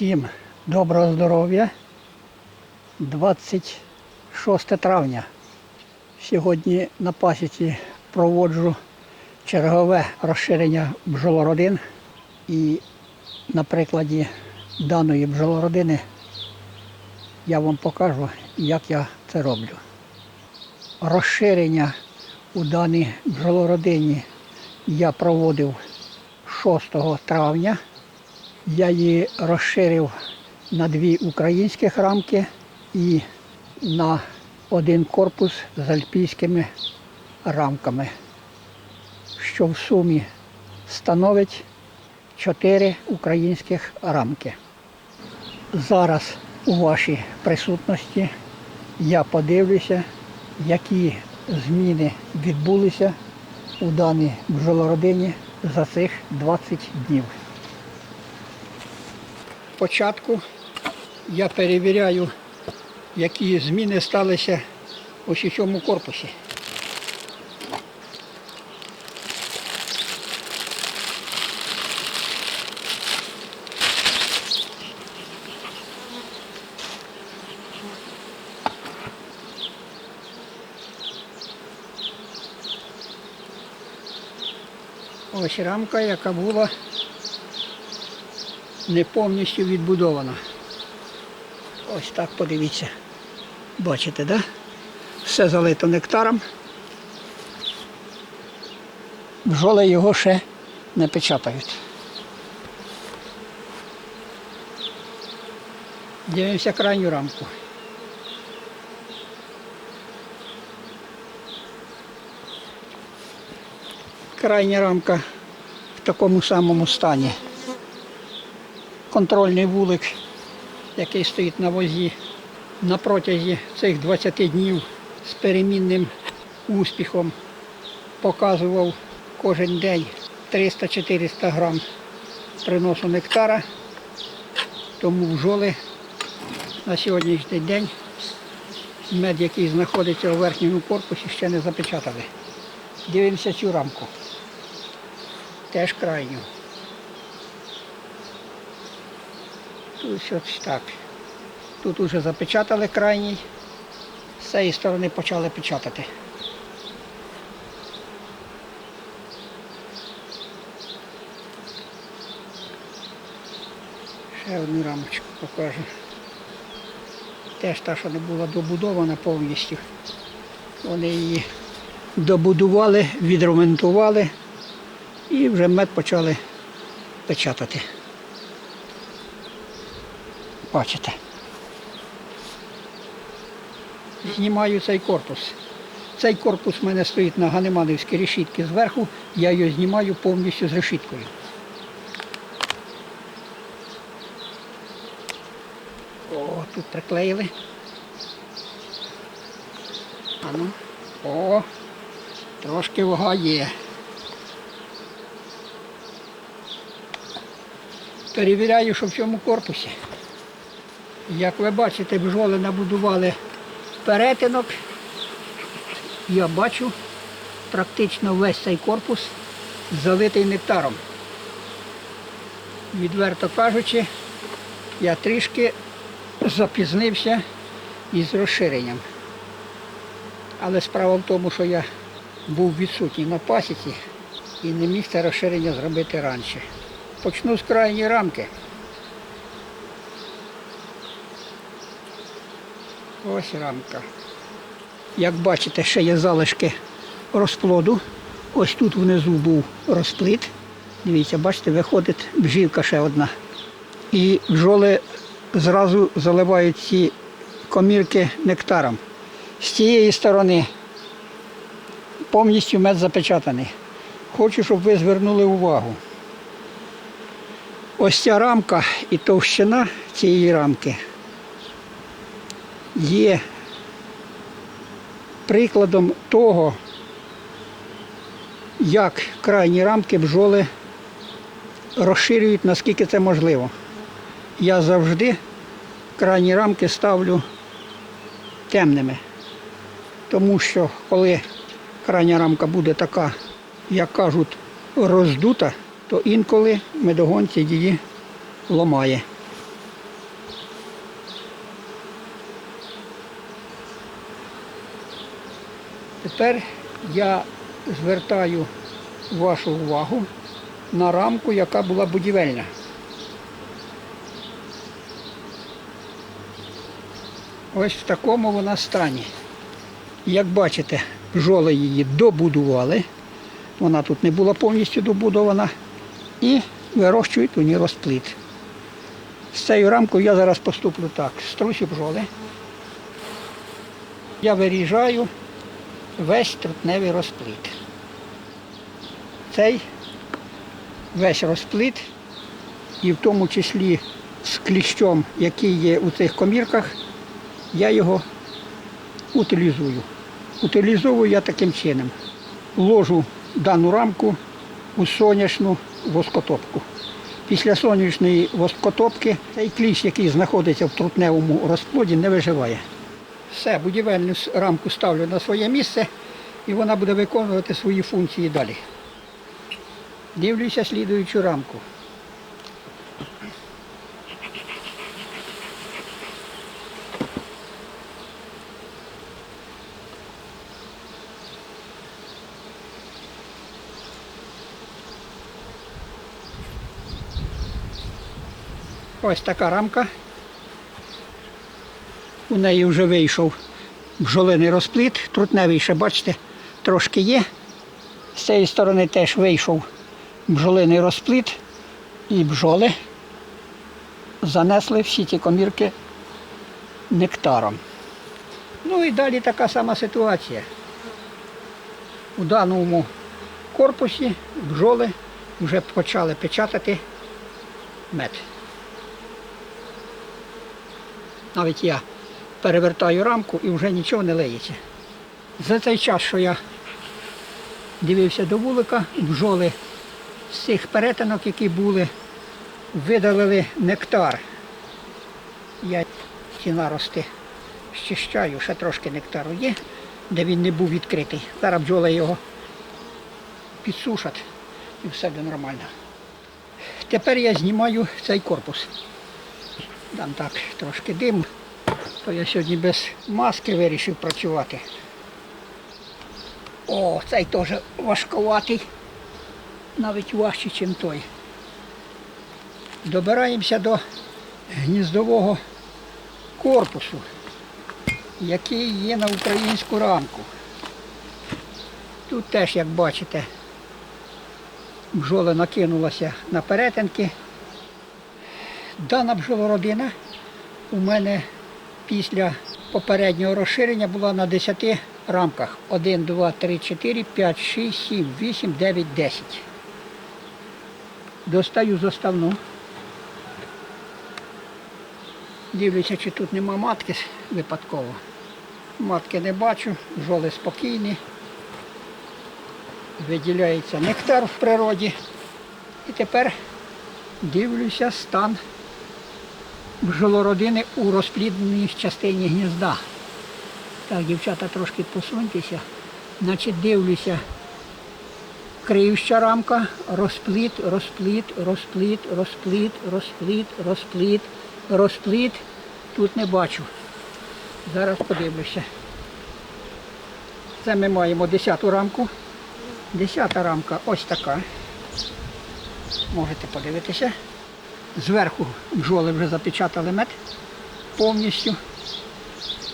Всім доброго здоров'я. 26 травня. Сьогодні на пасіці проводжу чергове розширення бджолородин. І на прикладі даної бджолородини я вам покажу, як я це роблю. Розширення у даній бджолородині я проводив 6 травня. Я її розширив на дві українських рамки і на один корпус з альпійськими рамками, що в сумі становить чотири українських рамки. Зараз у вашій присутності я подивлюся, які зміни відбулися у даній бджолородині за цих 20 днів. Спочатку я перевіряю, які зміни сталися у цьому корпусі. Ось рамка, яка була не повністю відбудована. Ось так подивіться. Бачите, да? Все залито нектаром. Бджоли його ще не печатають. Дивимося крайню рамку. Крайня рамка в такому самому стані. Контрольний вулик, який стоїть на возі на протязі цих 20 днів з перемінним успіхом, показував кожен день 300-400 грам приносу нектара. Тому бджоли на сьогоднішній день мед, який знаходиться у верхньому корпусі, ще не запечатали. Дивимося цю рамку. Теж крайню. Тут ось так. Тут уже запечатали крайній. З цієї сторони почали печатати. Ще одну рамочку покажу. Теж та, що не була добудована повністю. Вони її добудували, відремонтували і вже мед почали печатати. Бачите. Знімаю цей корпус. Цей корпус в мене стоїть на ганеманівській решітці зверху, я його знімаю повністю з решіткою. О, тут приклеїли. А. О, трошки вага є. Перевіряю, що в цьому корпусі. Як ви бачите, бджоли набудували перетинок. Я бачу практично весь цей корпус залитий нектаром. Відверто кажучи, я трішки запізнився із розширенням. Але справа в тому, що я був відсутній на пасіці і не міг це розширення зробити раніше. Почну з крайньої рамки. Ось рамка. Як бачите, ще є залишки розплоду. Ось тут внизу був розплит. Дивіться, бачите, виходить бжілка ще одна. І бджоли зразу заливають ці комірки нектаром. З цієї сторони повністю мед запечатаний. Хочу, щоб ви звернули увагу. Ось ця рамка і товщина цієї рамки є прикладом того, як крайні рамки бджоли розширюють, наскільки це можливо. Я завжди крайні рамки ставлю темними, тому що коли крайня рамка буде така, як кажуть, роздута, то інколи медогонці її ламає. Тепер я звертаю вашу увагу на рамку, яка була будівельна. Ось в такому вона стані. Як бачите, бджоли її добудували. Вона тут не була повністю добудована. І вирощують у ній розплід. З цією рамкою я зараз поступлю так. Струсю бджоли. Я виріжаю весь трутневий розплід. Цей весь розплід, і в тому числі з кліщом, який є у цих комірках, я його утилізую. Утилізовую я таким чином. Ложу дану рамку у сонячну воскотопку. Після сонячної воскотопки цей кліщ, який знаходиться в трутневому розплоді, не виживає. Все, будівельну рамку ставлю на своє місце і вона буде виконувати свої функції далі. Дивлюся слідуючу рамку. Ось така рамка. У неї вже вийшов бджолиний розплід, трутневий ще, бачите, трошки є. З цієї сторони теж вийшов бджолиний розплід і бджоли занесли всі ті комірки нектаром. Ну і далі така сама ситуація. У даному корпусі бджоли вже почали печатати мед. Навіть я перевертаю рамку і вже нічого не лиється. За цей час, що я дивився до вулика, бджоли з цих перетинок, які були, видалили нектар. Я ці нарости щищаю, ще трошки нектару є, де він не був відкритий. Зараз бджоли його підсушать і все буде нормально. Тепер я знімаю цей корпус. Дам так трошки дим, то я сьогодні без маски вирішив працювати. О, цей теж важковатий, навіть важчий, ніж той. Добираємося до гніздового корпусу, який є на українську рамку. Тут теж, як бачите, бджола накинулася на перетинки. Дана бджолородина у мене після попереднього розширення була на 10 рамках. 1, 2, 3, 4, 5, 6, 7, 8, 9, 10. Достаю заставну. Дивлюся, чи тут нема матки випадково. Матки не бачу, бджоли спокійні. Виділяється нектар в природі. І тепер дивлюся стан бджолородини у розплідній частині гнізда. Так, дівчата, трошки посуньтеся. Значить, дивлюся. Криюща рамка, розплід, розплід, розплід, розплід, розплід, розплід, розплід. Тут не бачу. Зараз подивлюся. Це ми маємо 10 рамку. Десята рамка ось така. Можете подивитися. Зверху бджоли вже запечатали мед повністю.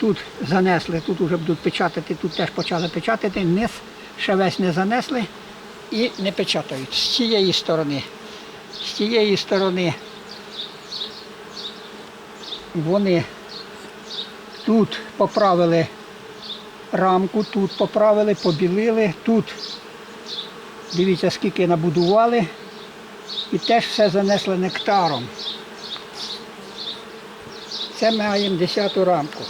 Тут занесли, тут вже будуть печатати, тут теж почали печатати, низ ще весь не занесли і не печатають. З цієї сторони. З цієї сторони вони тут поправили рамку, тут поправили, побілили, тут дивіться, скільки набудували і теж все занесли нектаром. Це ми маємо 10 рамку.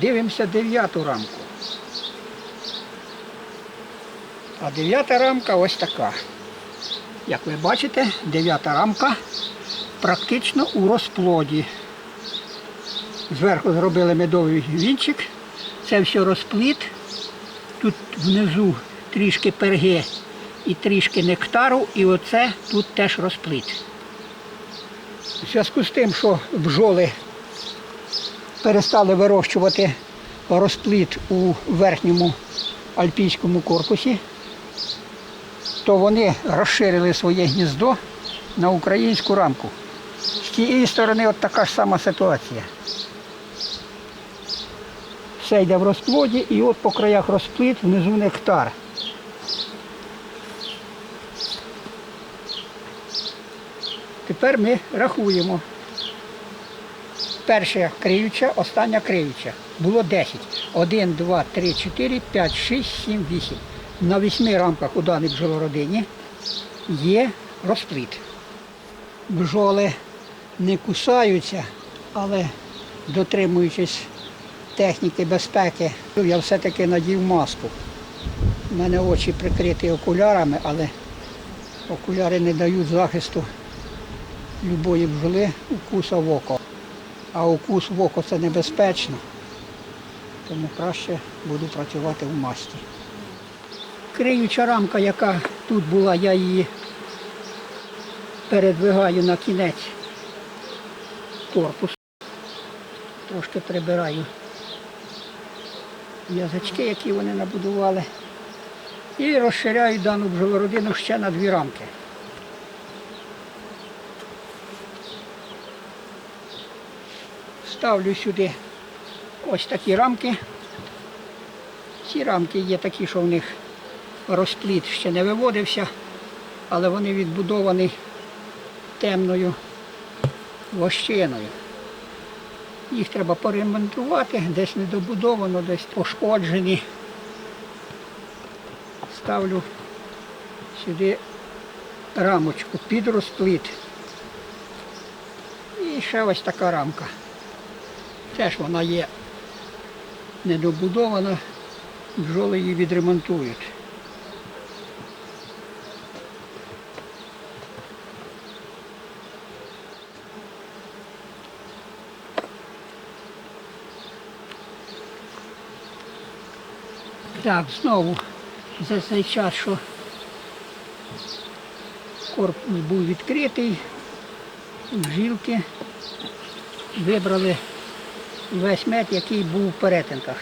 Дивимося 9 рамку. А 9 рамка ось така. Як ви бачите, 9 рамка практично у розплоді. Зверху зробили медовий вінчик. Це все розплід. Тут внизу трішки перги і трішки нектару, і оце тут теж розплід. У зв'язку з тим, що бджоли перестали вирощувати розплід у верхньому альпійському корпусі, то вони розширили своє гніздо на українську рамку. З тієї сторони от така ж сама ситуація. Все йде в розплоді і от по краях розплід, внизу нектар. Тепер ми рахуємо. Перша криюча, остання криюча. Було 10. 1, 2, 3, 4, 5, 6, 7, 8. На вісьми рамках у даній бджолородині є розплід. Бджоли не кусаються, але дотримуючись техніки безпеки, я все-таки надів маску. У мене очі прикриті окулярами, але окуляри не дають захисту любої бджоли укуса в око. А укус в око це небезпечно, тому краще буду працювати в масті. Криюча рамка, яка тут була, я її передвигаю на кінець корпусу. Трошки прибираю язички, які вони набудували. І розширяю дану бджолородину ще на дві рамки. Ставлю сюди ось такі рамки. Ці рамки є такі, що в них розплід ще не виводився, але вони відбудовані темною вощиною. Їх треба поремонтувати, десь недобудовано, десь пошкоджені. Ставлю сюди рамочку під розплід. І ще ось така рамка. Теж вона є недобудована, бджоли її відремонтують. Так, знову за цей час, що корпус був відкритий, бжилки вибрали весь мед, який був в перетинках.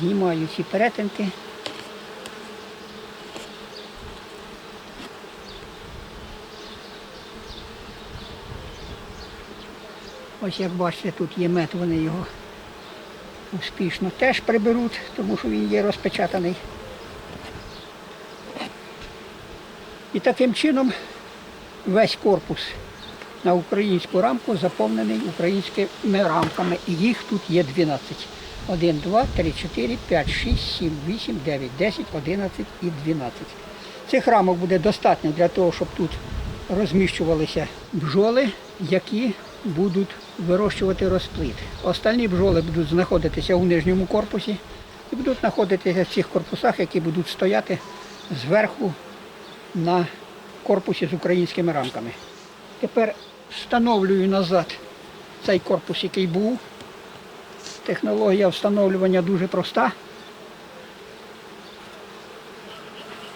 Знімаю ці перетинки. Ось як бачите, тут є мед, вони його успішно теж приберуть, тому що він є розпечатаний. І таким чином весь корпус на українську рамку заповнений українськими рамками. І їх тут є 12. 1, 2, 3, 4, 5, 6, 7, 8, 9, 10, 11 і 12. Цих рамок буде достатньо для того, щоб тут розміщувалися бджоли, які будуть вирощувати розплід. Остальні бджоли будуть знаходитися у нижньому корпусі і будуть знаходитися в цих корпусах, які будуть стояти зверху на корпусі з українськими рамками. Тепер встановлюю назад цей корпус, який був. Технологія встановлювання дуже проста.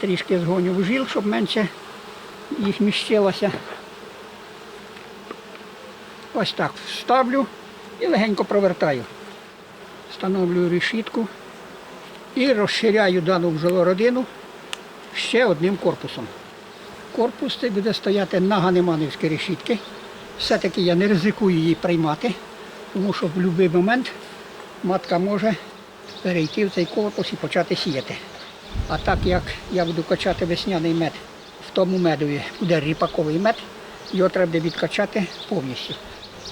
Трішки згоню в жил, щоб менше їх міщилося. Ось так ставлю і легенько провертаю. Встановлюю решітку і розширяю дану бджолородину ще одним корпусом. Корпус цей буде стояти на ганеманівській решітки. Все-таки я не ризикую її приймати, тому що в будь-який момент матка може перейти в цей корпус і почати сіяти. А так як я буду качати весняний мед, в тому медові буде ріпаковий мед, його треба відкачати повністю.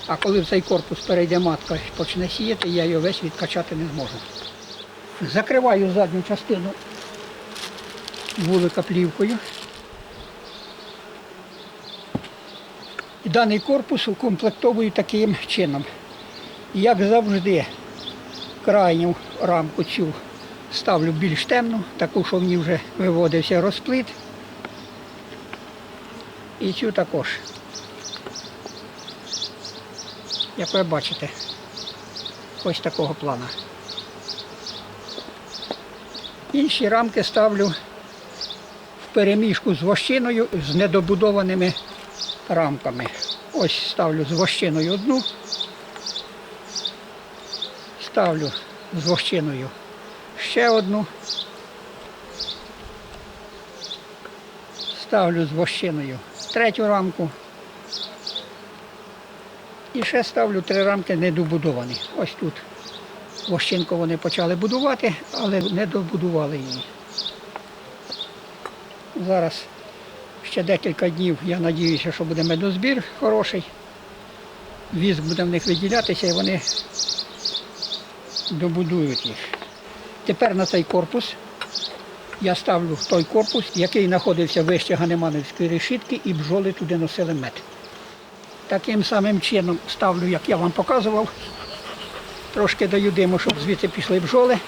А коли в цей корпус перейде матка і почне сіяти, я його весь відкачати не зможу. Закриваю задню частину вулика плівкою. Даний корпус укомплектовую таким чином. Як завжди, крайню рамку цю ставлю більш темну, таку, що в ній вже виводився розплід. І цю також. Як ви бачите, ось такого плана. Інші рамки ставлю в переміжку з вощиною з недобудованими рамками. Ось ставлю з вощиною одну, ставлю з вощиною ще одну. Ставлю з вощиною третю рамку. І ще ставлю три рамки недобудовані. Ось тут. Вощинку вони почали будувати, але не добудували її. Зараз ще декілька днів, я сподіваюся, що буде медозбір хороший. Віск буде в них виділятися і вони добудують їх. Тепер на цей корпус я ставлю той корпус, який знаходився вище Ганемановської решітки, і бджоли туди носили мед. Таким самим чином ставлю, як я вам показував. Трошки даю диму, щоб звідси пішли бджоли.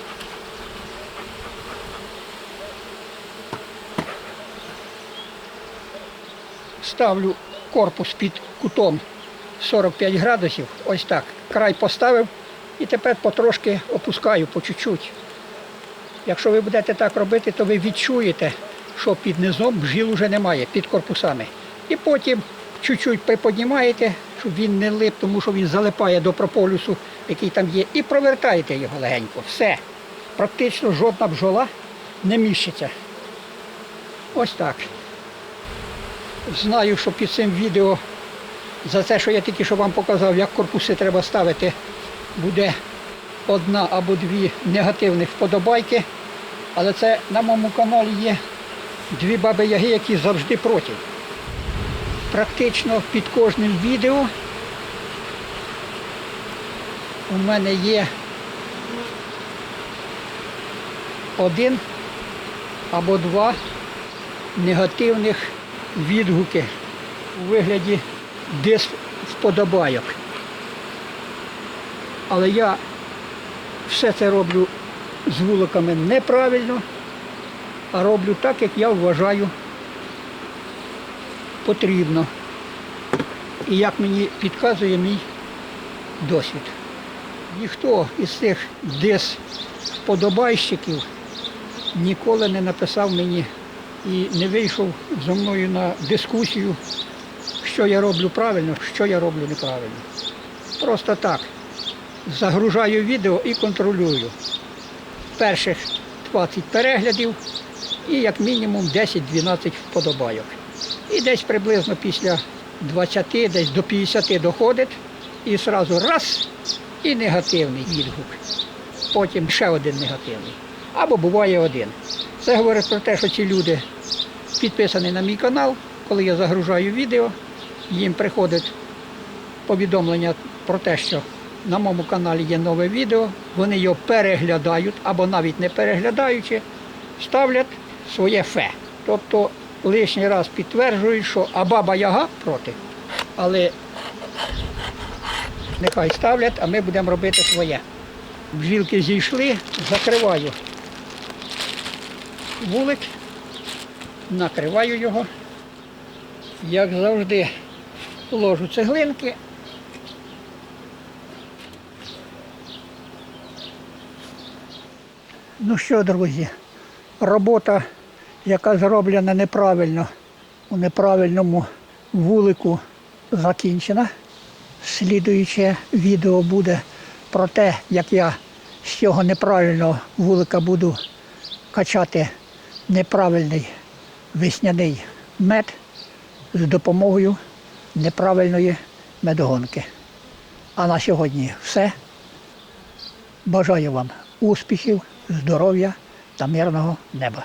Ставлю корпус під кутом 45 градусів. Ось так. Край поставив і тепер потрошки опускаю по чуть-чуть. Якщо ви будете так робити, то ви відчуєте, що під низом бджіл вже немає, під корпусами. І потім чуть-чуть приподнімаєте, щоб він не лип, тому що він залипає до прополюсу, який там є, і провертаєте його легенько. Все. Практично жодна бджола не міщиться. Ось так. Знаю, що під цим відео за те, що я тільки що вам показав, як корпуси треба ставити, буде одна або дві негативних вподобайки. Але це на моєму каналі є дві баби яги, які завжди проти. Практично під кожним відео у мене є один або два негативних відгуки у вигляді дис вподобайок. Але я все це роблю з вуликами неправильно, а роблю так, як я вважаю потрібно. І як мені підказує мій досвід. Ніхто із цих дис вподобайщиків ніколи не написав мені і не вийшов зі мною на дискусію, що я роблю правильно, що я роблю неправильно. Просто так. Загружаю відео і контролюю. Перших 20 переглядів і як мінімум 10-12 вподобайок. І десь приблизно після 20, десь до 50 доходить, і одразу раз і негативний відгук. Потім ще один негативний. Або буває один. Це говорить про те, що ці люди підписані на мій канал, коли я загружаю відео, їм приходить повідомлення про те, що на моєму каналі є нове відео, вони його переглядають або навіть не переглядаючи, ставлять своє фе. Тобто лишній раз підтверджують, що а баба Яга проти. Але нехай ставлять, а ми будемо робити своє. Бжілки зійшли, закриваю вулик, накриваю його. Як завжди, ложу цеглинки. Ну що, друзі, робота, яка зроблена неправильно, у неправильному вулику закінчена. Слідуюче відео буде про те, як я з цього неправильного вулика буду качати неправильний весняний мед з допомогою неправильної медогонки. А на сьогодні все. Бажаю вам успіхів, здоров'я та мирного неба.